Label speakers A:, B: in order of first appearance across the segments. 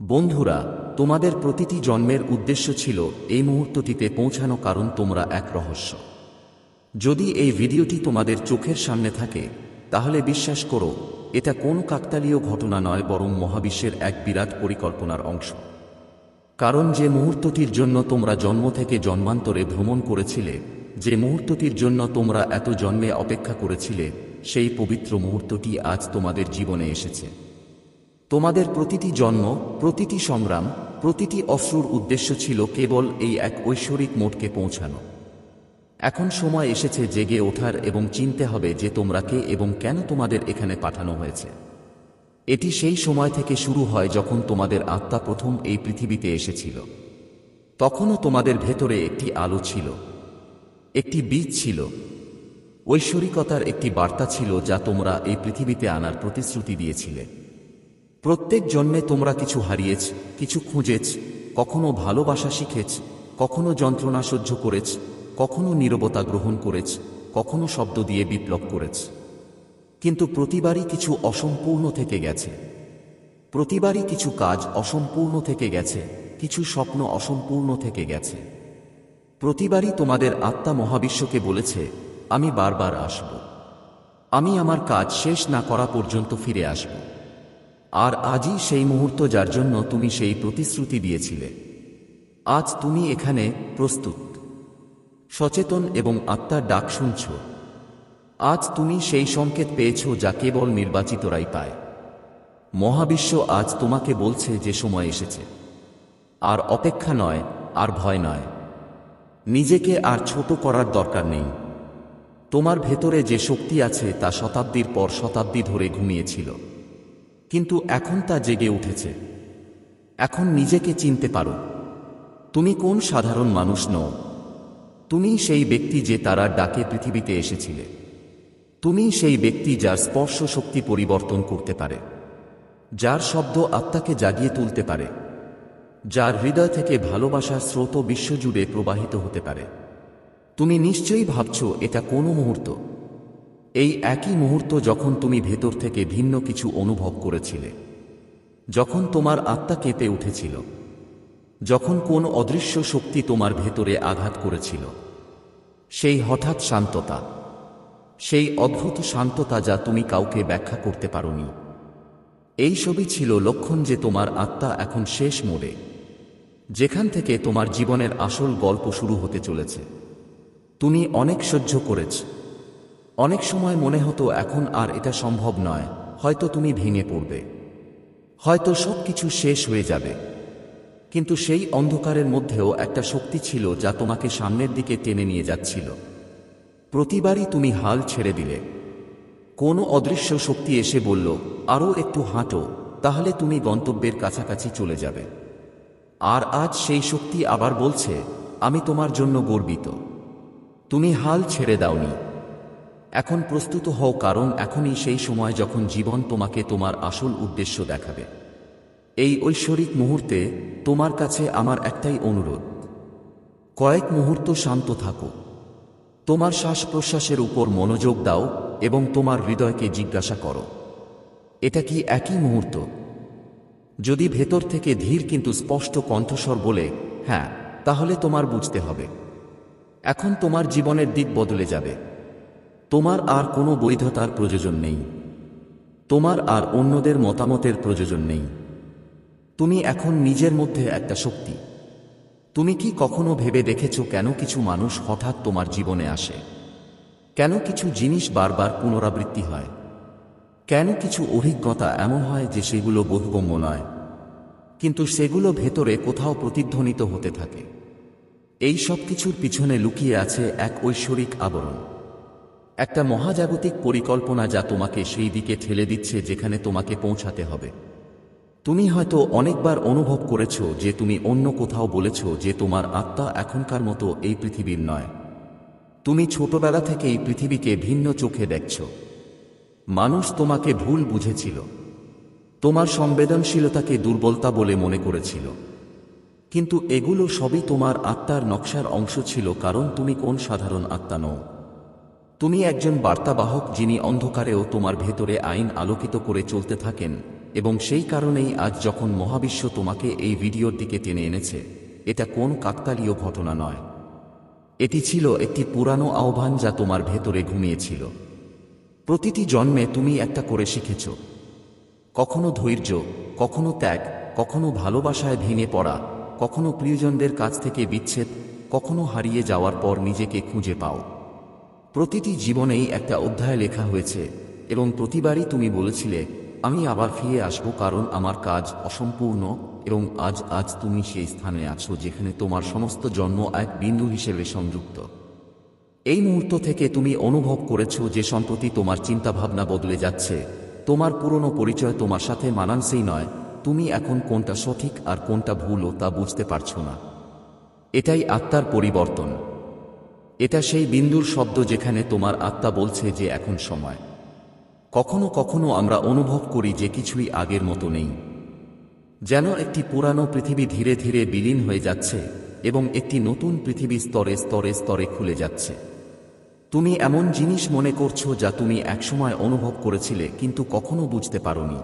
A: বন্ধুরা, তোমাদের প্রতিটি জন্মের উদ্দেশ্য ছিল এই মুহূর্তটিতে পৌঁছানো কারণ তোমরা এক রহস্য। যদি এই ভিডিওটি তোমাদের চোখের সামনে থাকে, তাহলে বিশ্বাস করো, এটা কোন কাকতালীয় ঘটনা নয় বরং মহাবিশ্বের এক বিরাট পরিকল্পনার অংশ। কারণ যে মুহূর্তটির জন্য তোমরা জন্ম থেকে জন্মান্তরে ভ্রমণ করেছিলে, যে মুহূর্তটির জন্য তোমরা এত জন্মে অপেক্ষা করেছিলে, সেই পবিত্র মুহূর্তটি আজ তোমাদের জীবনে এসেছে। তোমাদের প্রতিটি জন্ম, প্রতিটি সংগ্রাম, প্রতিটি অশ্রুর উদ্দেশ্য ছিল কেবল এই এক ঐশ্বরিক মোটকে পৌঁছানো। এখন সময় এসেছে জেগে ওঠার এবং চিনতে হবে যে তোমরা কে এবং কেন তোমাদের এখানে পাঠানো হয়েছে। এটি সেই সময় থেকে শুরু হয় যখন তোমাদের আত্মা প্রথম এই পৃথিবীতে এসেছিল। তখনও তোমাদের ভেতরে একটি আলো ছিল। একটি বীজ ছিল। ঐশ্বরিকতার একটি বার্তা ছিল যা তোমরা এই পৃথিবীতে আনার প্রতিশ্রুতি দিয়েছিলে। প্রত্যেক জন্মে তোমরা কিছু হারিয়েছ, কিছু খুঁজেছ, কখনো ভালোবাসা শিখেছ, কখনো যন্ত্রণা সহ্য করেছ, কখনো নীরবতা গ্রহণ করেছ, কখনো শব্দ দিয়ে বিপ্লব করেছ। কিন্তু প্রতিবারই কিছু অসম্পূর্ণ থেকে গেছে। প্রতিবারই কিছু কাজ অসম্পূর্ণ থেকে গেছে, কিছু স্বপ্ন অসম্পূর্ণ থেকে গেছে। প্রতিবারই তোমাদের আত্মা মহাবিশ্বকে বলেছে, আমি বারবার আসব। আমি আমার কাজ শেষ না করা পর্যন্ত ফিরে আসব। আর আজই সেই মুহূর্ত যার জন্য তুমি সেই প্রতিশ্রুতি দিয়েছিলে। আজ তুমি এখানে প্রস্তুত। সচেতন এবং আত্মার ডাক শুনছ। আজ তুমি সেই সংকেত পেয়েছ যা কেবল নির্বাচিতরাই পায়। মহাবিশ্ব আজ তোমাকে বলছে যে সময় এসেছে। আর অপেক্ষা নয়, আর ভয় নয়। নিজেকে আর ছোট করার দরকার নেই। তোমার ভেতরে যে শক্তি আছে তা শতাব্দীর পর শতাব্দী ধরে ঘুমিয়েছিল। কিন্তু এখন তা জেগে উঠেছে। এখন নিজেকে চিনতে পারো। তুমি কোন সাধারণ মানুষ নও। তুমি সেই ব্যক্তি যে তারার ডাকে পৃথিবীতে এসেছিলে। তুমি সেই ব্যক্তি যার স্পর্শ শক্তি পরিবর্তন করতে পারে। যার শব্দ আত্মাকে জাগিয়ে তুলতে পারে। যার হৃদয় থেকে ভালোবাসার স্রোত বিশ্বজুড়ে প্রবাহিত হতে পারে। তুমি নিশ্চয়ই ভাবছ এটা কোনো মুহূর্ত। এই একই মুহূর্ত যখন তুমি ভেতর থেকে ভিন্ন কিছু অনুভব করেছিলে, যখন তোমার আত্মা কেঁপে উঠেছিল, যখন কোন অদৃশ্য শক্তি তোমার ভেতরে আঘাত করেছিল, সেই হঠাৎ শান্ততা, সেই অদ্ভুত শান্ততা যা তুমি কাউকে ব্যাখ্যা করতে পারোনি, এই সবই ছিল লক্ষণ যে তোমার আত্মা এখন শেষ মোড়ে, যেখান থেকে তোমার জীবনের আসল গল্প শুরু হতে চলেছে। তুমি অনেক সহ্য করেছ অনেক সময় মনে হতো এখন আর এটা সম্ভব নয়, হয়তো তুমি ভেঙে পড়বে। হয়তো সব কিছু শেষ হয়ে যাবে। কিন্তু সেই অন্ধকারের মধ্যেও একটা শক্তি ছিল যা তোমাকে সামনের দিকে টেনে নিয়ে যাচ্ছিল। প্রতিবারই তুমি হাল ছেড়ে দিলে। কোনো অদৃশ্য শক্তি এসে বলল আরও একটু হাঁটো, তাহলে তুমি গন্তব্যের কাছাকাছি চলে যাবে। আর আজ সেই শক্তি আবার বলছে, আমি তোমার জন্য গর্বিত। তুমি হাল ছেড়ে দাওনি। এখন প্রস্তুত হও, কারণ এখনই সেই সময় যখন জীবন তোমাকে তোমার আসল উদ্দেশ্য দেখাবে। এই ঐশ্বরিক মুহূর্তে তোমার কাছে আমার একটাই অনুরোধ। কয়েক মুহূর্ত শান্ত থাকো। তোমার শ্বাস প্রশ্বাসের উপর মনোযোগ দাও এবং তোমার হৃদয়কে জিজ্ঞাসা করো, এটা কি একই মুহূর্ত? যদি ভেতর থেকে ধীর কিন্তু স্পষ্ট কণ্ঠস্বর বলে হ্যাঁ তাহলে তোমার বুঝতে হবে। এখন তোমার জীবনের দিক বদলে যাবে। তোমার আর কোনো বৈধতার প্রয়োজন নেই। তোমার আর অন্যদের মতামতের প্রয়োজন নেই। তুমি এখন নিজের মধ্যে একটা শক্তি। তুমি কি কখনো ভেবে দেখেছ কেন কিছু মানুষ হঠাৎ তোমার জীবনে আসে? কেন কিছু জিনিস বারবার পুনরাবৃত্তি হয়? কেন কিছু অভিজ্ঞতা এমন হয় যে সেগুলো বোধগম্য নয়? কিন্তু সেগুলো ভেতরে কোথাও প্রতিধ্বনিত হতে থাকে। এই সব কিছুর পিছনে লুকিয়ে আছে এক ঐশ্বরিক আবরণ। একটা মহাজাগতিক পরিকল্পনা যা তোমাকে সেই দিকে ঠেলে দিচ্ছে যেখানে তোমাকে পৌঁছাতে হবে। তুমি হয়তো অনেকবার অনুভব করেছ যে তুমি অন্য কোথাও বলেছ যে তোমার আত্মা এখনকার মতো এই পৃথিবীর নয়। তুমি ছোটবেলা থেকে এই পৃথিবীকে ভিন্ন চোখে দেখছ। মানুষ তোমাকে ভুল বুঝেছিল। তোমার সংবেদনশীলতাকে দুর্বলতা বলে মনে করেছিল। কিন্তু এগুলো সবই তোমার আত্মার নকশার অংশ ছিল, কারণ তুমি কোন সাধারণ আত্মা নও। তুমি একজন বার্তাবাহক যিনি অন্ধকারেও তোমার ভেতরে আইন আলোকিত করে চলতে থাকেন, এবং সেই কারণেই আজ যখন মহাবিশ্ব তোমাকে এই ভিডিওর দিকে টেনে এনেছে, এটা কোন কাকতালীয় ঘটনা নয়। এটি ছিল একটি পুরানো আহ্বান যা তোমার ভেতরে ঘুমিয়েছিল। প্রতিটি জন্মে তুমি একটা করে শিখেছ। কখনো ধৈর্য, কখনো ত্যাগ, কখনো ভালোবাসায় ভেঙে পড়া, কখনো প্রিয়জনদের কাছ থেকে বিচ্ছেদ, কখনো হারিয়ে যাওয়ার পর নিজেকে খুঁজে পাও। প্রতিটি জীবনেই একটা অধ্যায় লেখা হয়েছে, এবং প্রতিবারই তুমি বলেছিলে, আমি আবার ফিরে আসব কারণ আমার কাজ অসম্পূর্ণ, এবং আজ আজ তুমি সেই স্থানে আছো যেখানে তোমার সমস্ত জন্ম এক বিন্দু হিসেবে সংযুক্ত। এই মুহূর্ত থেকে তুমি অনুভব করেছ যে সম্প্রতি তোমার চিন্তাভাবনা বদলে যাচ্ছে। তোমার পুরনো পরিচয় তোমার সাথে মানানসেই নয়। তুমি এখন কোনটা সঠিক আর কোনটা ভুলও তা বুঝতে পারছ না। এটাই আত্মার পরিবর্তন। এটা সেই বিন্দুর শব্দ যেখানে তোমার আত্মা বলছে যে এখন সময়। কখনো কখনো আমরা অনুভব করি যে কিছুই আগের মতো নেই। যেন একটি পুরানো পৃথিবী ধীরে ধীরে বিলীন হয়ে যাচ্ছে এবং একটি নতুন পৃথিবী স্তরে স্তরে স্তরে খুলে যাচ্ছে। তুমি এমন জিনিস মনে করছ যা তুমি একসময় অনুভব করেছিলে কিন্তু কখনো বুঝতে পারোনি।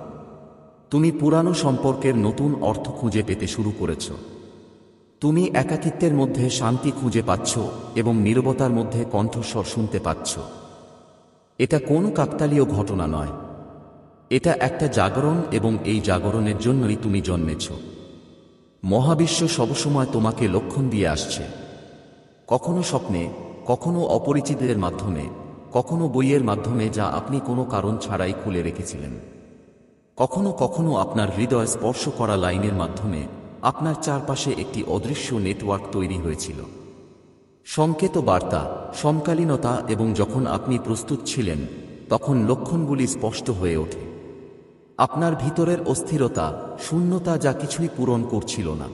A: তুমি পুরানো সম্পর্কের নতুন অর্থ খুঁজে পেতে শুরু করেছ। তুমি একাকিত্বের মধ্যে শান্তি খুঁজে পাচ্ছ এবং নীরবতার মধ্যে কণ্ঠস্বর শুনতে পাচ্ছ। এটা কোনো কাকতালীয় ঘটনা নয়। এটা একটা জাগরণ এবং এই জাগরণের জন্যই তুমি জন্মেছ। মহাবিশ্ব সবসময় তোমাকে লক্ষণ দিয়ে আসছে। কখনো স্বপ্নে, কখনো অপরিচিতদের মাধ্যমে, কখনো বইয়ের মাধ্যমে যা আপনি কোনো কারণ ছাড়াই খুলে রেখেছিলেন। কখনো কখনো আপনার হৃদয় স্পর্শ করা লাইনের মাধ্যমে আপনার চারপাশে একটি অদৃশ্য নেটওয়ার্ক তৈরি হয়েছিল। সংকেত বার্তা, সমকালীনতা এবং যখন আপনি প্রস্তুত ছিলেন, তখন লক্ষণগুলি স্পষ্ট হয়ে ওঠে। আপনার ভিতরের অস্থিরতা, শূন্যতা যা কিছুই পূরণ করছিল না।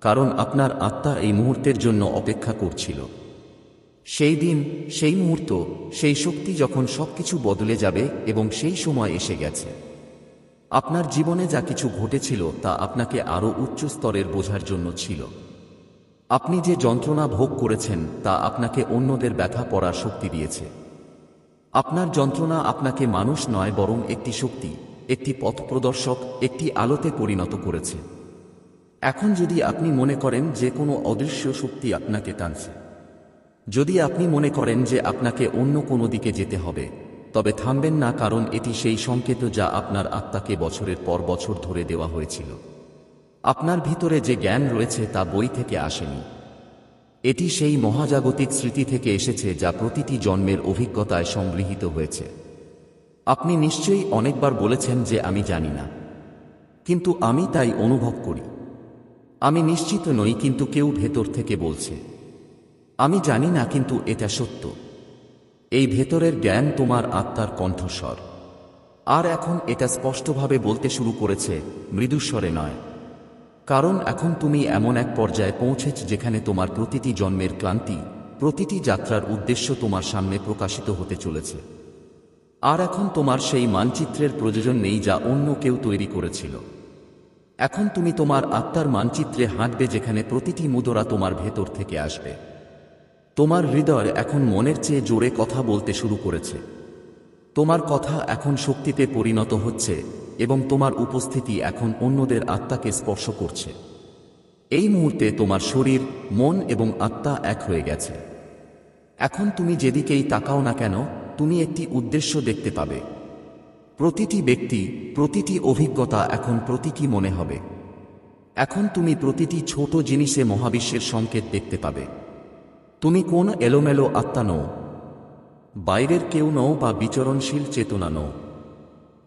A: কারণ আপনার আত্মা এই মুহূর্তের জন্য অপেক্ষা করছিল। সেই দিন, সেই মুহূর্ত, সেই শক্তি যখন সবকিছু বদলে যাবে এবং সেই সময় এসে গেছে। আপনার জীবনে যা কিছু ঘটেছিল তা আপনাকে আরও উচ্চ স্তরের বোঝার জন্য ছিল। আপনি যে যন্ত্রণা ভোগ করেছেন তা আপনাকে অন্যদের ব্যথা পড়ার শক্তি দিয়েছে। আপনার যন্ত্রণা আপনাকে মানুষ নয় বরং একটি শক্তি, একটি পথ প্রদর্শক, একটি আলোতে পরিণত করেছে। এখন যদি আপনি মনে করেন যে কোনো অদৃশ্য শক্তি আপনাকে টানছে। যদি আপনি মনে করেন যে আপনাকে অন্য কোনো দিকে যেতে হবে তবে থামবেন না কারণ এটি সেই সংকেত যা আপনার আত্মাকে বছরের পর বছর ধরে দেওয়া হয়েছিল। আপনার ভিতরে যে জ্ঞান রয়েছে তা বই থেকে আসেনি। এটি সেই মহাজাগতিক স্মৃতি থেকে এসেছে যা প্রতিটি জন্মের অভিজ্ঞতায় সংগৃহীত হয়েছে। আপনি নিশ্চয়ই অনেকবার বলেছেন যে আমি জানি না। কিন্তু আমি তাই অনুভব করি। আমি নিশ্চিত নই কিন্তু কেউ ভেতর থেকে বলছে। আমি জানি না কিন্তু এটা সত্য। এই ভেতরের জ্ঞান তোমার আত্মার কণ্ঠস্বর। আর এখন এটা স্পষ্টভাবে বলতে শুরু করেছে, মৃদুস্বরে নয়। কারণ এখন তুমি এমন এক পর্যায়ে পৌঁছেছ যেখানে তোমার প্রতিটি জন্মের ক্লান্তি, প্রতিটি যাত্রার উদ্দেশ্য তোমার সামনে প্রকাশিত হতে চলেছে। আর এখন তোমার সেই মানচিত্রের প্রয়োজন নেই যা অন্য কেউ তৈরি করেছিল। এখন তুমি তোমার আত্মার মানচিত্রে হাঁটবে যেখানে প্রতিটি মুদরা তোমার ভেতর থেকে আসবে। তোমার হৃদয় এখন মনের চেয়ে জোরে কথা বলতে শুরু করেছে। তোমার কথা এখন শক্তিতে পরিণত হচ্ছে এবং তোমার উপস্থিতি এখন অন্যদের আত্মাকে স্পর্শ করছে। এই মুহূর্তে তোমার শরীর, মন এবং আত্মা এক হয়ে গেছে। এখন তুমি যেদিকেই তাকাও না কেন, তুমি একটি উদ্দেশ্য দেখতে পাবে। প্রতিটি ব্যক্তি, প্রতিটি অভিজ্ঞতা এখন প্রতীকী মনে হবে। এখন তুমি প্রতিটি ছোট জিনিসে মহাবিশ্বের সংকেত দেখতে পাবে। তুমি কোন এলোমেলো আত্মা নও। বাইরের কেউ নও বা বিচরণশীল চেতনা নও।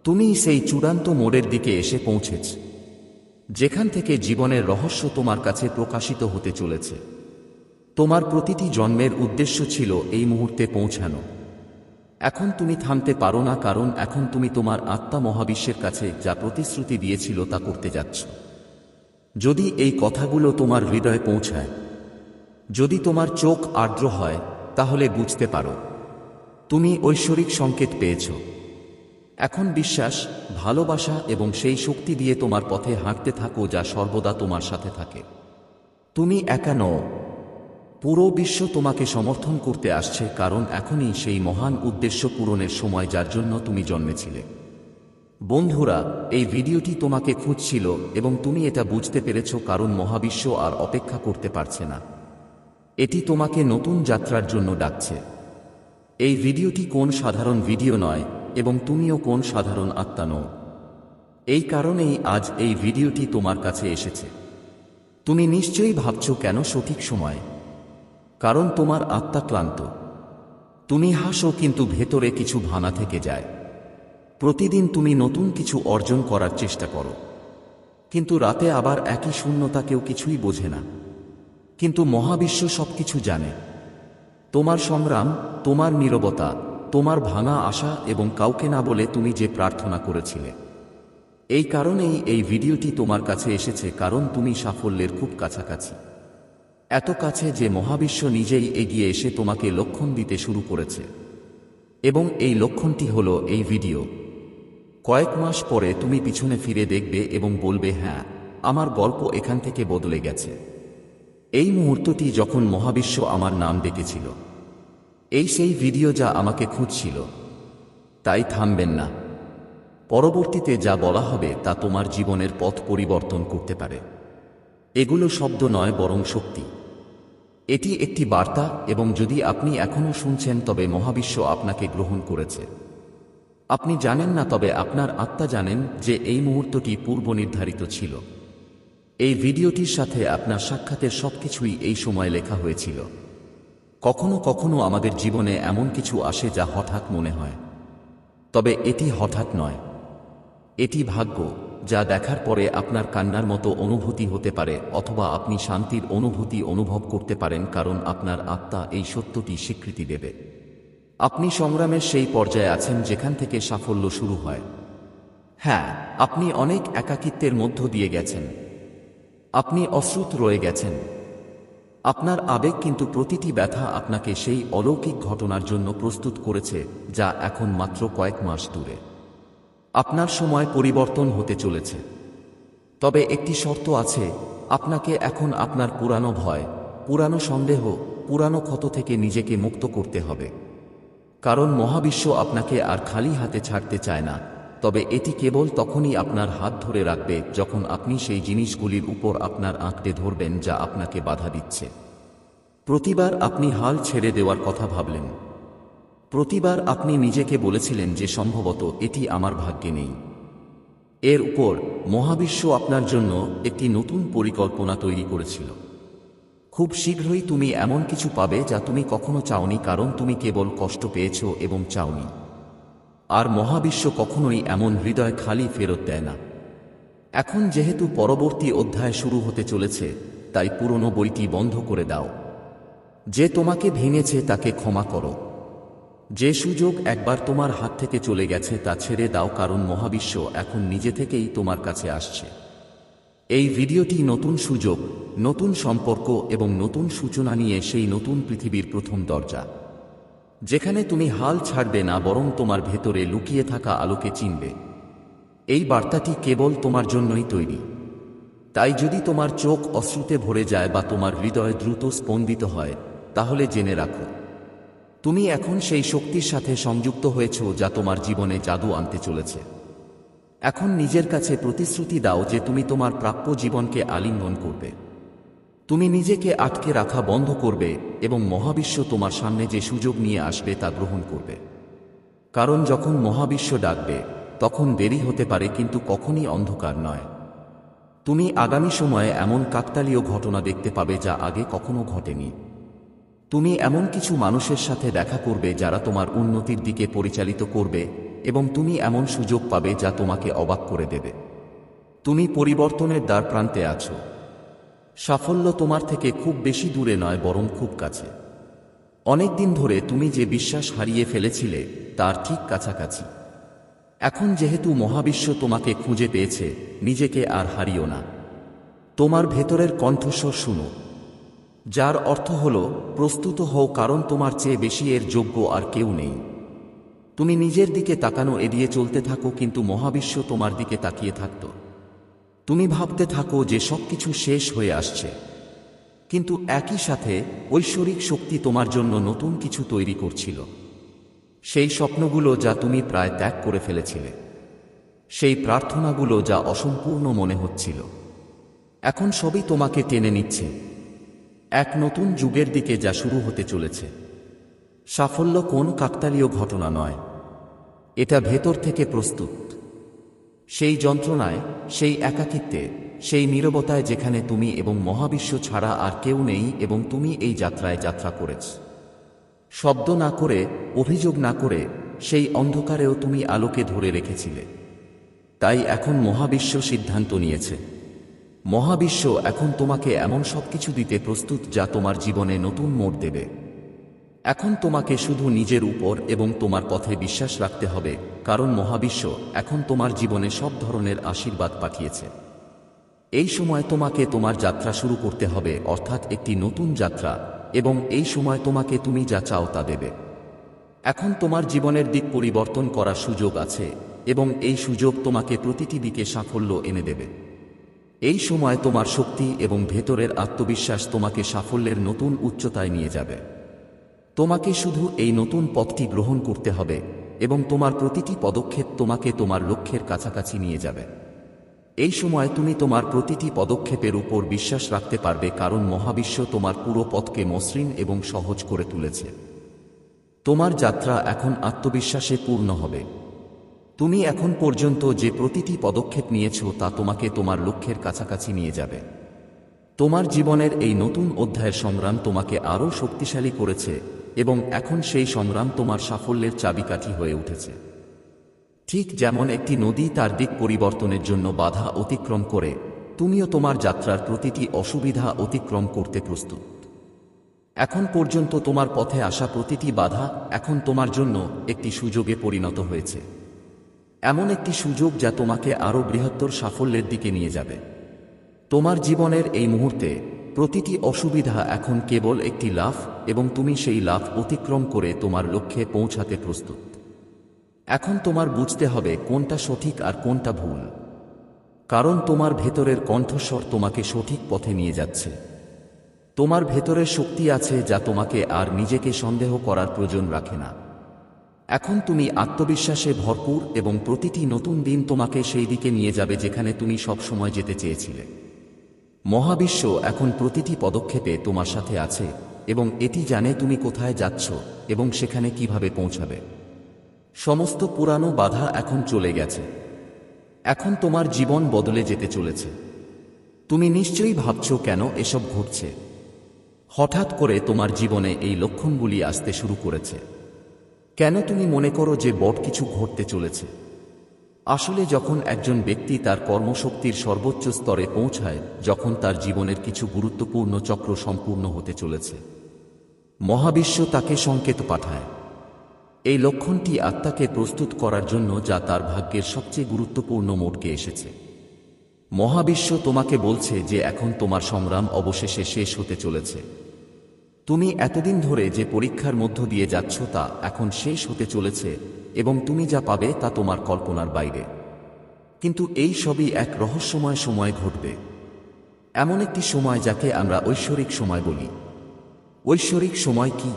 A: তুমি সেই চূড়ান্ত মোড়ের দিকে এসে পৌঁছেছ, যেখান থেকে জীবনের রহস্য তোমার কাছে প্রকাশিত হতে চলেছে। তোমার প্রতিটি জন্মের উদ্দেশ্য ছিল এই মুহূর্তে পৌঁছানো। এখন তুমি থামতে পারো না, কারণ এখন তুমি তোমার আত্মা মহাবিশ্বের কাছে যা প্রতিশ্রুতি দিয়েছিল তা করতে যাচ্ছ। যদি এই কথাগুলো তোমার হৃদয়ে পৌঁছায় যদি তোমার চোখ আর্দ্র হয়, তাহলে বুঝতে পারো। তুমি ঐশ্বরিক সংকেত পেয়েছ। এখন বিশ্বাস, ভালোবাসা এবং সেই শক্তি দিয়ে তোমার পথে হাঁটতে থাকো যা সর্বদা তোমার সাথে থাকে। তুমি একা নও। পুরো বিশ্ব তোমাকে সমর্থন করতে আসছে কারণ এখনই সেই মহান উদ্দেশ্য পূরণের সময় যার জন্য তুমি জন্মেছিলে। বন্ধুরা, এই ভিডিওটি তোমাকে খুঁজছিল এবং তুমি এটা বুঝতে পেরেছ কারণ মহাবিশ্ব আর অপেক্ষা করতে পারছে না। এটি তোমাকে নতুন যাত্রার জন্য ডাকছে। এই ভিডিওটি কোন সাধারণ ভিডিও নয়, এবং তুমিও কোন সাধারণ আত্মা নও। এই কারণেই আজ এই ভিডিওটি তোমার কাছে এসেছে। তুমি নিশ্চয়ই ভাবছ কেন সঠিক সময়? কারণ তোমার আত্মা ক্লান্ত। তুমি হাসো কিন্তু ভেতরে কিছু ভানা থেকে যায়। প্রতিদিন তুমি নতুন কিছু অর্জন করার চেষ্টা করো। কিন্তু রাতে আবার একই শূন্যতা কেউ কিছুই বোঝে না। কিন্তু মহাবিশ্ব সবকিছু জানে। তোমার সংগ্রাম, তোমার নীরবতা, তোমার ভাঙা আশা এবং কাউকে না বলে তুমি যে প্রার্থনা করেছিলে। এই কারণেই এই ভিডিওটি তোমার কাছে এসেছে কারণ তুমি সাফল্যের খুব কাছাকাছি। এত কাছে যে মহাবিশ্ব নিজেই এগিয়ে এসে তোমাকে লক্ষণ দিতে শুরু করেছে। এবং এই লক্ষণটি হলো এই ভিডিও। কয়েক মাস পরে তুমি পিছনে ফিরে দেখবে এবং বলবে হ্যাঁ আমার গল্প এখান থেকে বদলে গেছে। এই মুহূর্তটি যখন মহাবিশ্ব আমার নাম ডেকেছিল, এই সেই ভিডিও যা আমাকে খুঁজছিল, তাই থামবেন না। পরবর্তীতে যা বলা হবে তা তোমার জীবনের পথ পরিবর্তন করতে পারে। এগুলো শব্দ নয়, বরং শক্তি। এটি একটি বার্তা, এবং যদি আপনি এখনও শুনছেন, তবে মহাবিশ্ব আপনাকে গ্রহণ করেছে। আপনি জানেন না, তবে আপনার আত্মা জানেন যে এই মুহূর্তটি পূর্ব নির্ধারিত ছিল। এই ভিডিওটির সাথে আপনার সাক্ষাতের সবকিছুই এই সময় লেখা হয়েছিল। কখনো কখনো আমাদের জীবনে এমন কিছু আসে যা হঠাৎ মনে হয়। তবে এটি হঠাৎ নয়। এটি ভাগ্য, যা দেখার পরে আপনার কান্নার মতো অনুভূতি হতে পারে অথবা আপনি শান্তির অনুভূতি অনুভব করতে পারেন কারণ আপনার আত্মা এই সত্যটি স্বীকৃতি দেবে। আপনি সংগ্রামের সেই পর্যায়ে আছেন যেখান থেকে সাফল্য শুরু হয়। হ্যাঁ আপনি অনেক একাকিত্বের মধ্য দিয়ে গেছেন। আপনি অশ্রুত রয়ে গেছেন। আপনার আবেগ কিন্তু প্রতিটি ব্যথা আপনাকে সেই অলৌকিক ঘটনার জন্য প্রস্তুত করেছে, যা এখন মাত্র কয়েক মাস দূরে। আপনার সময় পরিবর্তন হতে চলেছে। তবে একটি শর্ত আছে, আপনাকে এখন আপনার পুরানো ভয়, পুরানো সন্দেহ, পুরানো ক্ষত থেকে নিজেকে মুক্ত করতে হবে। কারণ মহাবিশ্ব আপনাকে আর খালি হাতে ছাড়তে চায় না। তবে এটি কেবল তখনই আপনার হাত ধরে রাখবে যখন আপনি সেই জিনিসগুলির উপর আপনার আঁকড়ে ধরবেন যা আপনাকে বাধা দিচ্ছে। প্রতিবার আপনি হাল ছেড়ে দেওয়ার কথা ভাবলেন। প্রতিবার আপনি নিজেকে বলেছিলেন যে সম্ভবত এটি আমার ভাগ্যে নেই। এর উপর মহাবিশ্ব আপনার জন্য একটি নতুন পরিকল্পনা তৈরি করেছিল। খুব শীঘ্রই তুমি এমন কিছু পাবে যা তুমি কখনো চাওনি কারণ তুমি কেবল কষ্ট পেয়েছ এবং চাওনি। আর মহাবিশ্ব কখনোই এমন হৃদয় খালি ফেরত দেয় না। এখন যেহেতু পরবর্তী অধ্যায় শুরু হতে চলেছে, তাই পুরনো বইটি বন্ধ করে দাও। যে তোমাকে ভেঙেছে তাকে ক্ষমা করো। যে সুযোগ একবার তোমার হাত থেকে চলে গেছে তা ছেড়ে দাও, কারণ মহাবিশ্ব এখন নিজে থেকেই তোমার কাছে আসছে। এই ভিডিওটি নতুন সুযোগ, নতুন সম্পর্ক এবং নতুন সূচনা নিয়ে সেই নতুন পৃথিবীর প্রথম দরজা। যেখানে তুমি হাল ছাড়বে না, বরং তোমার ভেতরে লুকিয়ে থাকা আলোকে চিনবে। এই বার্তাটি কেবল তোমার জন্যই তৈরি। তাই যদি তোমার চোখ অশ্রুতে ভরে যায় বা তোমার হৃদয় দ্রুত স্পন্দিত হয়, তাহলে জেনে রাখো। তুমি এখন সেই শক্তির সাথে সংযুক্ত হয়েছ যা তোমার জীবনে জাদু আনতে চলেছে। এখন নিজের কাছে প্রতিশ্রুতি দাও যে তুমি তোমার প্রাপ্য জীবনকে আলিঙ্গন করবে। তুমি নিজেকে আটকে রাখা বন্ধ করবে এবং মহাবিশ্ব তোমার সামনে যে সুযোগ নিয়ে আসবে তা গ্রহণ করবে। কারণ যখন মহাবিশ্ব ডাকবে, তখন দেরি হতে পারে কিন্তু কখনই অন্ধকার নয়। তুমি আগামী সময়ে এমন কাকতালীয় ঘটনা দেখতে পাবে যা আগে কখনো ঘটেনি। তুমি এমন কিছু মানুষের সাথে দেখা করবে যারা তোমার উন্নতির দিকে পরিচালিত করবে এবং তুমি এমন সুযোগ পাবে যা তোমাকে অবাক করে দেবে। তুমি পরিবর্তনের দ্বার প্রান্তে আছো। সাফল্য তোমার থেকে খুব বেশি দূরে নয়, বরং খুব কাছে। অনেক দিন ধরে তুমি যে বিশ্বাস হারিয়ে ফেলেছিলে, তার ঠিক কাছাকাছি। এখন যেহেতু মহাবিশ্ব তোমাকে খুঁজে পেয়েছে, নিজেকে আর হারিও না। তোমার ভেতরের কণ্ঠস্বর শুনো। যার অর্থ হল, প্রস্তুত হও কারণ তোমার চেয়ে বেশি এর যোগ্য আর কেউ নেই। তুমি নিজের দিকে তাকানো এড়িয়ে চলতে থাকো, কিন্তু মহাবিশ্ব তোমার দিকে তাকিয়ে থাকত। তুমি ভাবতে থাকো যে সবকিছু শেষ হয়ে আসছে। কিন্তু একই সাথে ঐশ্বরিক শক্তি তোমার জন্য নতুন কিছু তৈরি করছিল। সেই স্বপ্নগুলো যা তুমি প্রায় ত্যাগ করে ফেলেছিলে। সেই প্রার্থনাগুলো যা অসম্পূর্ণ মনে হচ্ছিল। এখন সবই তোমাকে টেনে নিচ্ছে। এক নতুন যুগের দিকে যা শুরু হতে চলেছে। সাফল্য কোন কাকতালীয় ঘটনা নয়। এটা ভেতর থেকে প্রস্তুত। সেই যন্ত্রণায়, সেই একাকিত্বে, সেই নীরবতায় যেখানে তুমি এবং মহাবিশ্ব ছাড়া আর কেউ নেই এবং তুমি এই যাত্রায় যাত্রা করেছ। শব্দ না করে, অভিযোগ না করে, সেই অন্ধকারেও তুমি আলোকে ধরে রেখেছিলে। তাই এখন মহাবিশ্ব সিদ্ধান্ত নিয়েছে। মহাবিশ্ব এখন তোমাকে এমন সব কিছু দিতে প্রস্তুত যা তোমার জীবনে নতুন মোড় দেবে। এখন তোমাকে শুধু নিজের উপর এবং তোমার পথে বিশ্বাস রাখতে হবে, কারণ মহাবিশ্ব এখন তোমার জীবনে সব ধরনের আশীর্বাদ পাঠিয়েছে। এই সময় তোমাকে তোমার যাত্রা শুরু করতে হবে, অর্থাৎ একটি নতুন যাত্রা, এবং এই সময় তোমাকে তুমি যা চাও তা দেবে। এখন তোমার জীবনের দিক পরিবর্তন করার সুযোগ আছে, এবং এই সুযোগ তোমাকে প্রতিটি দিকে সাফল্য এনে দেবে। এই সময় তোমার শক্তি এবং ভেতরের আত্মবিশ্বাস তোমাকে সাফল্যের নতুন উচ্চতায় নিয়ে যাবে। তোমাকে শুধু এই নতুন পথটি গ্রহণ করতে হবে এবং তোমার প্রতিটি পদক্ষেপ তোমাকে তোমার লক্ষ্যের কাছাকাছি নিয়ে যাবে। এই সময় তুমি তোমার প্রতিটি পদক্ষেপের উপর বিশ্বাস রাখতে পারবে কারণ মহাবিশ্ব তোমার পুরো পথকে মসৃণ এবং সহজ করে তুলেছে। তোমার যাত্রা এখন আত্মবিশ্বাসে পূর্ণ হবে। তুমি এখন পর্যন্ত যে প্রতিটি পদক্ষেপ নিয়েছ তা তোমাকে তোমার লক্ষ্যের কাছাকাছি নিয়ে যাবে। তোমার জীবনের এই নতুন অধ্যায়ের সংগ্রাম তোমাকে আরও শক্তিশালী করেছে এবং এখন সেই সংগ্রাম তোমার সাফল্যের চাবিকাঠি হয়ে উঠেছে। ঠিক যেমন একটি নদী তার দিক পরিবর্তনের জন্য বাধা অতিক্রম করে, তুমিও তোমার যাত্রার প্রতিটি অসুবিধা অতিক্রম করতে প্রস্তুত। এখন পর্যন্ত তোমার পথে আসা প্রতিটি বাধা এখন তোমার জন্য একটি সুযোগে পরিণত হয়েছে। এমন একটি সুযোগ যা তোমাকে আরও বৃহত্তর সাফল্যের দিকে নিয়ে যাবে। তোমার জীবনের এই মুহূর্তে প্রতিটি অসুবিধা এখন কেবল একটি লাভ এবং তুমি সেই লাভ অতিক্রম করে তোমার লক্ষ্যে পৌঁছাতে প্রস্তুত। এখন তোমার বুঝতে হবে কোনটা সঠিক আর কোনটা ভুল। কারণ তোমার ভেতরের কণ্ঠস্বর তোমাকে সঠিক পথে নিয়ে যাচ্ছে। তোমার ভেতরের শক্তি আছে যা তোমাকে আর নিজেকে সন্দেহ করার প্রয়োজন রাখে না। এখন তুমি আত্মবিশ্বাসে ভরপুর এবং প্রতিটি নতুন দিন তোমাকে সেই দিকে নিয়ে যাবে যেখানে তুমি সব সময় যেতে চেয়েছিলে। মহাবিশ্ব এখন প্রতিটি পদক্ষেপে তোমার সাথে আছে, এবং এটি জানে তুমি কোথায় যাচ্ছ এবং সেখানে কীভাবে পৌঁছাবে। সমস্ত পুরানো বাধা এখন চলে গেছে। এখন তোমার জীবন বদলে যেতে চলেছে। তুমি নিশ্চয়ই ভাবছ, কেন এসব ঘটছে? হঠাৎ করে তোমার জীবনে এই লক্ষণগুলি আসতে শুরু করেছে। কেন তুমি মনে করো যে বট কিছু ঘটতে চলেছে? আসলে যখন একজন ব্যক্তি তার কর্মশক্তির সর্বোচ্চ স্তরে পৌঁছায়, যখন তার জীবনের কিছু গুরুত্বপূর্ণ চক্র সম্পূর্ণ হতে চলেছে। মহাবিশ্ব তাকে সংকেত পাঠায়। এই লক্ষণটি আত্মাকে প্রস্তুত করার জন্য যা তার ভাগ্যের সবচেয়ে গুরুত্বপূর্ণ মোড়কে এসেছে। মহাবিশ্ব তোমাকে বলছে যে এখন তোমার সংগ্রাম অবশেষে শেষ হতে চলেছে। তুমি এতদিন ধরে যে পরীক্ষার মধ্য দিয়ে যাচ্ছ তা এখন শেষ হতে চলেছে এবং তুমি যা পাবে তা তোমার কল্পনার বাইরে। কিন্তু এই সবই এক রহস্যময় সময় ঘটবে। এমন একটি সময় যাকে আমরা ঐশ্বরিক সময় বলি। ঐশ্বরিক সময় কি?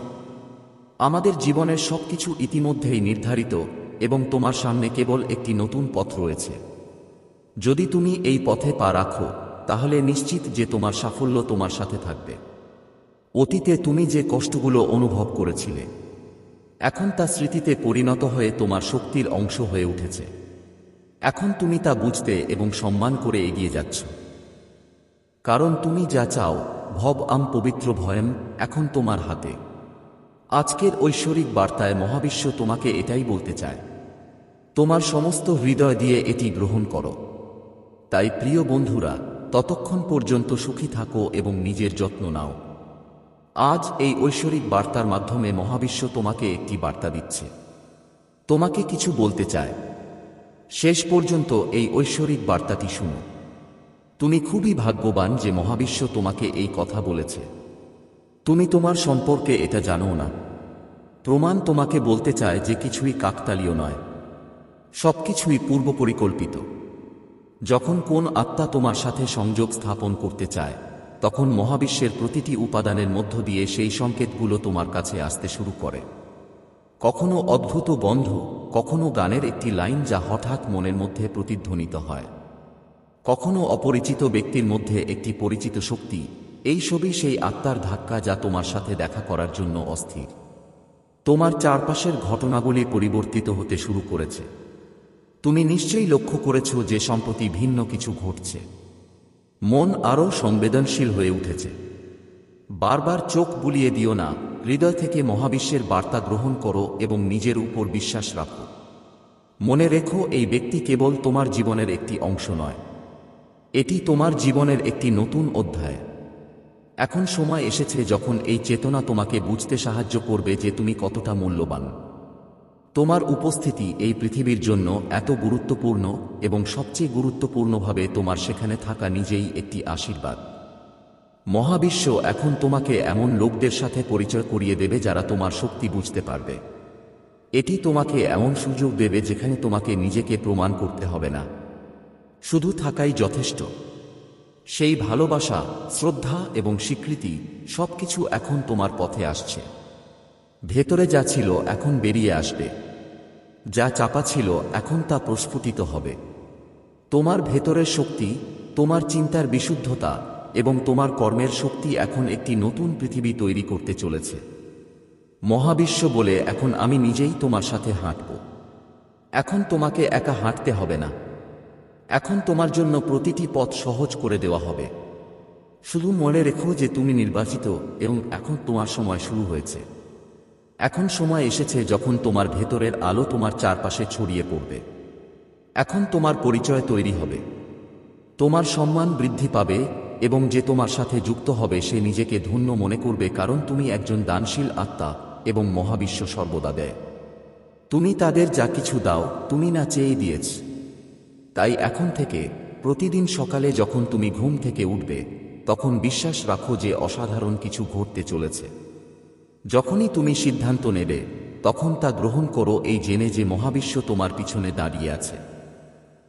A: আমাদের জীবনের সবকিছু ইতিমধ্যেই নির্ধারিত এবং তোমার সামনে কেবল একটি নতুন পথ রয়েছে। যদি তুমি এই পথে পা রাখো, তাহলে নিশ্চিত যে তোমার সাফল্য তোমার সাথে থাকবে। অতীতে তুমি যে কষ্টগুলো অনুভব করেছিলে এখন তা স্মৃতিতে পরিণত হয়ে তোমার শক্তির অংশ হয়ে উঠেছে। এখন তুমি তা বুঝতে এবং সম্মান করে এগিয়ে যাচ্ছ। কারণ তুমি যা চাও, ভব আম পবিত্র ভয়ম, এখন তোমার হাতে। আজকের ঐশ্বরিক বার্তায় মহাবিশ্ব তোমাকে এটাই বলতে চায়। তোমার সমস্ত হৃদয় দিয়ে এটি গ্রহণ করো। তাই প্রিয় বন্ধুরা, ততক্ষণ পর্যন্ত সুখী থাকো এবং নিজের যত্ন নাও। আজ এই ঐশ্বরিক বার্তার মাধ্যমে মহাবিশ্ব তোমাকে একটি বার্তা দিচ্ছে। তোমাকে কিছু বলতে চায়। শেষ পর্যন্ত এই ঐশ্বরিক বার্তাটি শুনো। তুমি খুবই ভাগ্যবান যে মহাবিশ্ব তোমাকে এই কথা বলেছে। তুমি তোমার সম্পর্কে এটা জানো না। প্রমাণ তোমাকে বলতে চায় যে কিছুই কাকতালীয় নয়। সবকিছুই পূর্ব পরিকল্পিত যখন কোন আত্মা তোমার সাথে সংযোগ স্থাপন করতে চায় তখন মহাবিশ্বের প্রতিটি উপাদানের মধ্য দিয়ে সেই সংকেতগুলো তোমার কাছে আসতে শুরু করে। কখনো অদ্ভুত বন্ধ, কখনো গানের একটি লাইন যা হঠাৎ মনের মধ্যে প্রতিধ্বনিত হয়। কখনো অপরিচিত ব্যক্তির মধ্যে একটি পরিচিত শক্তি, এই সবই সেই আত্মার ধাক্কা যা তোমার সাথে দেখা করার জন্য অস্থির। তোমার চারপাশের ঘটনাগুলি পরিবর্তিত হতে শুরু করেছে। তুমি নিশ্চয়ই লক্ষ্য করেছ যে সম্প্রতি ভিন্ন কিছু ঘটছে। মন আরও সংবেদনশীল হয়ে উঠেছে। বারবার চোখ বুলিয়ে দিও না, হৃদয় থেকে মহাবিশ্বের বার্তা গ্রহণ করো এবং নিজের উপর বিশ্বাস রাখো। মনে রেখো, এই ব্যক্তি কেবল তোমার জীবনের একটি অংশ নয়। এটি তোমার জীবনের একটি নতুন অধ্যায়। এখন সময় এসেছে যখন এই চেতনা তোমাকে বুঝতে সাহায্য করবে যে তুমি কতটা মূল্যবান। তোমার উপস্থিতি এই পৃথিবীর জন্য এত গুরুত্বপূর্ণ এবং সবচেয়ে গুরুত্বপূর্ণভাবে তোমার সেখানে থাকা নিজেই একটি আশীর্বাদ। মহাবিশ্ব এখন তোমাকে এমন লোকদের সাথে পরিচয় করিয়ে দেবে যারা তোমার শক্তি বুঝতে পারবে। এটি তোমাকে এমন সুযোগ দেবে যেখানে তোমাকে নিজেকে প্রমাণ করতে হবে না। শুধু থাকাই যথেষ্ট। সেই ভালোবাসা, শ্রদ্ধা এবং স্বীকৃতি সবকিছু এখন তোমার পথে আসছে। ভেতরে যা ছিল এখন বেরিয়ে আসবে। যা চাপা ছিল এখন তা প্রস্ফুটিত হবে। তোমার ভেতরের শক্তি, তোমার চিন্তার বিশুদ্ধতা এবং তোমার কর্মের শক্তি এখন একটি নতুন পৃথিবী তৈরি করতে চলেছে। মহাবিশ্ব বলে এখন আমি নিজেই তোমার সাথে হাঁটব। এখন তোমাকে একা হাঁটতে হবে না। এখন তোমার জন্য প্রতিটি পথ সহজ করে দেওয়া হবে। শুধু মনে রেখো যে তুমি নির্বাচিত এবং এখন তোমার সময় শুরু হয়েছে। এখন সময় এসেছে যখন তোমার ভেতরের আলো তোমার চারপাশে ছড়িয়ে পড়বে। এখন তোমার পরিচয় তৈরি হবে। তোমার সম্মান বৃদ্ধি পাবে এবং যে তোমার সাথে যুক্ত হবে সে নিজেকে ধন্য মনে করবে কারণ তুমি একজন দানশীল আত্মা এবং মহাবিশ্ব সর্বদা দেয়। তুমি তাদের যা কিছু দাও, তুমি না চেয়ে দিয়েছ। তাই এখন থেকে, প্রতিদিন সকালে যখন তুমি ঘুম থেকে উঠবে, তখন বিশ্বাস রাখো যে অসাধারণ কিছু ঘটতে চলেছে। যখনই তুমি সিদ্ধান্ত নেবে, তখন তা গ্রহণ করো এই জেনে যে মহাবিশ্ব তোমার পিছনে দাঁড়িয়ে আছে।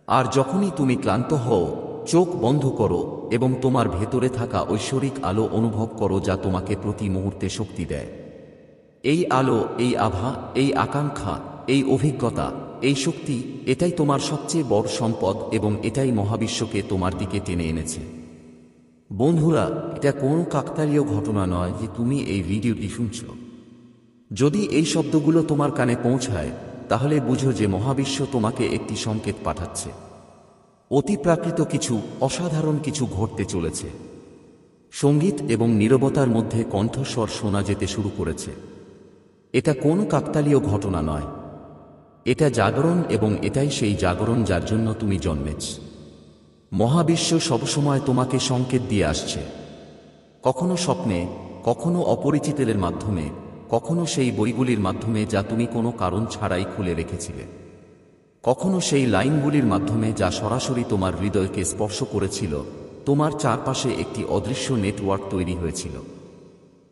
A: আর যখনই তুমি ক্লান্ত হও, চোখ বন্ধ করো এবং তোমার ভেতরে থাকা ঐশ্বরিক আলো অনুভব করো যা তোমাকে প্রতি মুহূর্তে শক্তি দেয়। এই আলো, এই আভা, এই আকাঙ্ক্ষা, এই অভিজ্ঞতা, এই শক্তি, এটাই তোমার সবচেয়ে বড় সম্পদ এবং এটাই মহাবিশ্বকে তোমার দিকে টেনে এনেছে। বন্ধুরা, এটা কোনো কাকতালীয় ঘটনা নয় যে তুমি এই ভিডিওটি শুনছ। যদি এই শব্দগুলো তোমার কানে পৌঁছায়, তাহলে বুঝো যে মহাবিশ্ব তোমাকে একটি সংকেত পাঠাচ্ছে। অতিপ্রাকৃত কিছু, অসাধারণ কিছু ঘটতে চলেছে। সংগীত এবং নীরবতার মধ্যে কণ্ঠস্বর শোনা যেতে শুরু করেছে। এটা কোনো কাকতালীয় ঘটনা নয়। এটা জাগরণ এবং এটাই সেই জাগরণ যার জন্য তুমি জন্মেছ। মহাবিশ্ব সবসময় তোমাকে সংকেত দিয়ে আসছে। কখনো স্বপ্নে, কখনো অপরিচিতের মাধ্যমে, কখনো সেই বইগুলির মাধ্যমে যা তুমি কোনো কারণ ছাড়াই খুলে রেখেছিলে। কখনো সেই লাইনগুলির মাধ্যমে যা সরাসরি তোমার হৃদয়কে স্পর্শ করেছিল, তোমার চারপাশে একটি অদৃশ্য নেটওয়ার্ক তৈরি হয়েছিল।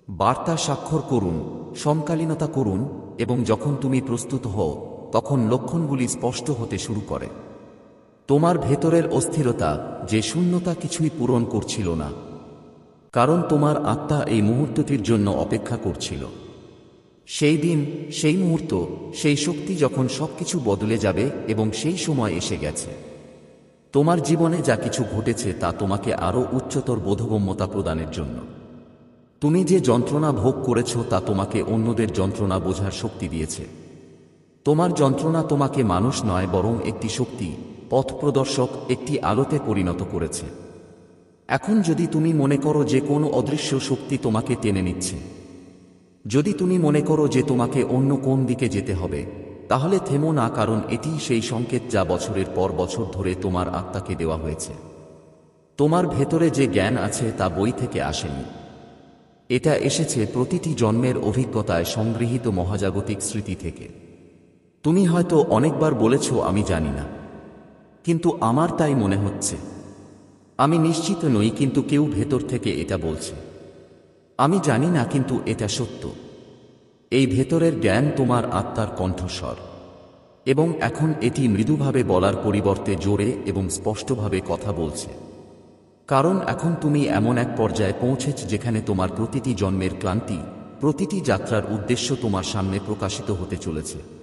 A: বার্তা স্বাক্ষর করুন, সমকালীনতা করুন, এবং যখন তুমি প্রস্তুত হও, তখন লক্ষণগুলি স্পষ্ট হতে শুরু করে। তোমার ভেতরের অস্থিরতা যে শূন্যতা কিছুই পূরণ করছিল না, কারণ তোমার আত্মা এই মুহূর্তটির জন্য অপেক্ষা করছিল। সেই দিন, সেই মুহূর্ত, সেই শক্তি যখন সবকিছু বদলে যাবে এবং সেই সময় এসে গেছে। তোমার জীবনে যা কিছু ঘটেছে তা তোমাকে আরও উচ্চতর বোধগম্যতা প্রদানের জন্য। তুমি যে যন্ত্রণা ভোগ করেছ তা তোমাকে অন্যদের যন্ত্রণা বোঝার শক্তি দিয়েছে। তোমার যন্ত্রণা তোমাকে মানুষ নয় বরং একটি শক্তি পথ প্রদর্শক একটি আলোতে পরিণত করেছে। এখন যদি তুমি মনে করো যে কোনো অদৃশ্য শক্তি তোমাকে টেনে নিচ্ছে, যদি তুমি মনে করো যে তোমাকে অন্য কোন দিকে যেতে হবে, তাহলে থেমো না কারণ এটি সেই সংকেত যা বছরের পর বছর ধরে তোমার আত্মাকে দেওয়া হয়েছে। তোমার ভেতরে যে জ্ঞান আছে তা বই থেকে আসেনি। এটা এসেছে প্রতিটি জন্মের অভিজ্ঞতায় সংগৃহীত মহাজাগতিক স্মৃতি থেকে। তুমি হয়তো অনেকবার বলেছ, আমি জানি না। কিন্তু আমার তাই মনে হচ্ছে। আমি নিশ্চিত নই কিন্তু কেউ ভেতর থেকে এটা বলছে। আমি জানি না কিন্তু এটা সত্য। এই ভেতরের জ্ঞান তোমার আত্মার কণ্ঠস্বর। এবং এখন এটি মৃদুভাবে বলার পরিবর্তে জোরে এবং স্পষ্টভাবে কথা বলছে। কারণ এখন তুমি এমন এক পর্যায়ে পৌঁছেছ যেখানে তোমার প্রতিটি জন্মের ক্লান্তি, প্রতিটি যাত্রার উদ্দেশ্য তোমার সামনে প্রকাশিত হতে চলেছে।